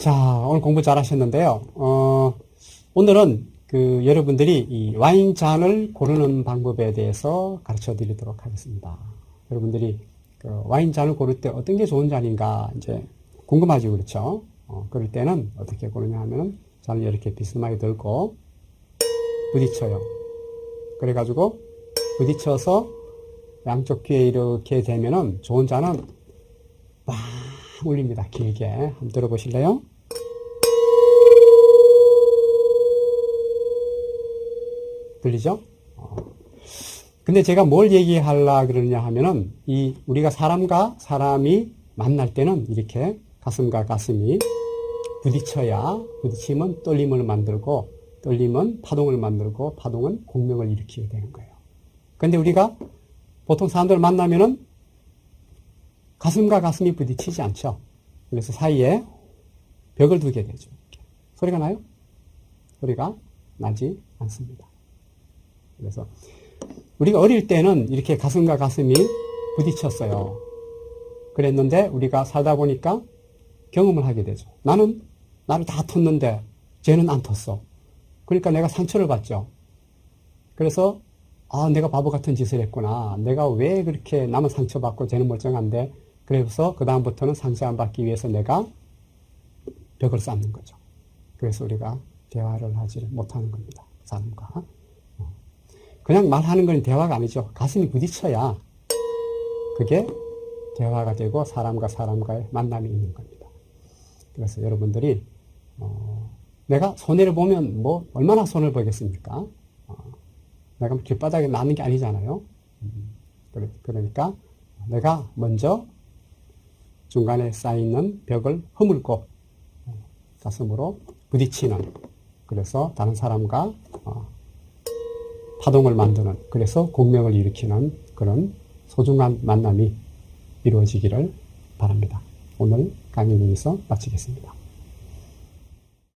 자, 오늘 공부 잘 하셨는데요. 어, 오늘은 그 여러분들이 이 와인 잔을 고르는 방법에 대해서 가르쳐 드리도록 하겠습니다. 여러분들이 그 와인 잔을 고를 때 어떤 게 좋은 잔인가 이제 궁금하죠. 그렇죠? 어, 그럴 때는 어떻게 고르냐 하면은 잔을 이렇게 비스듬하게 들고 부딪혀요. 그래가지고 부딪혀서 양쪽 귀에 이렇게 대면은 좋은 잔은 빵 울립니다. 길게. 한번 들어보실래요? 들리죠? 어. 근데 제가 뭘 얘기하려 그러냐 하면은 이 우리가 사람과 사람이 만날 때는 이렇게 가슴과 가슴이 부딪혀야 부딪히면 떨림을 만들고 떨림은 파동을 만들고 파동은 공명을 일으키게 되는 거예요. 근데 우리가 보통 사람들 만나면은 가슴과 가슴이 부딪히지 않죠. 그래서 사이에 벽을 두게 되죠. 소리가 나요? 소리가 나지 않습니다. 그래서 우리가 어릴 때는 이렇게 가슴과 가슴이 부딪혔어요. 그랬는데 우리가 살다 보니까 경험을 하게 되죠. 나는 나를 다 텄는데 쟤는 안 텄어. 그러니까 내가 상처를 받죠. 그래서 아 내가 바보 같은 짓을 했구나. 내가 왜 그렇게 남은 상처받고 쟤는 멀쩡한데 그래서 그 다음부터는 상처 안 받기 위해서 내가 벽을 쌓는 거죠. 그래서 우리가 대화를 하지 못하는 겁니다. 사람과. 어. 그냥 말하는 건 대화가 아니죠. 가슴이 부딪혀야 그게 대화가 되고 사람과 사람과의 만남이 있는 겁니다. 그래서 여러분들이 어, 내가 손해를 보면 뭐 얼마나 손을 보겠습니까? 어, 내가 길바닥에 나는 게 아니잖아요. 그러니까 내가 먼저 중간에 쌓이는 벽을 허물고 어, 가슴으로 부딪히는 그래서 다른 사람과 어, 파동을 만드는 그래서 공명을 일으키는 그런 소중한 만남이 이루어지기를 바랍니다. 오늘 강의는 여기서 마치겠습니다.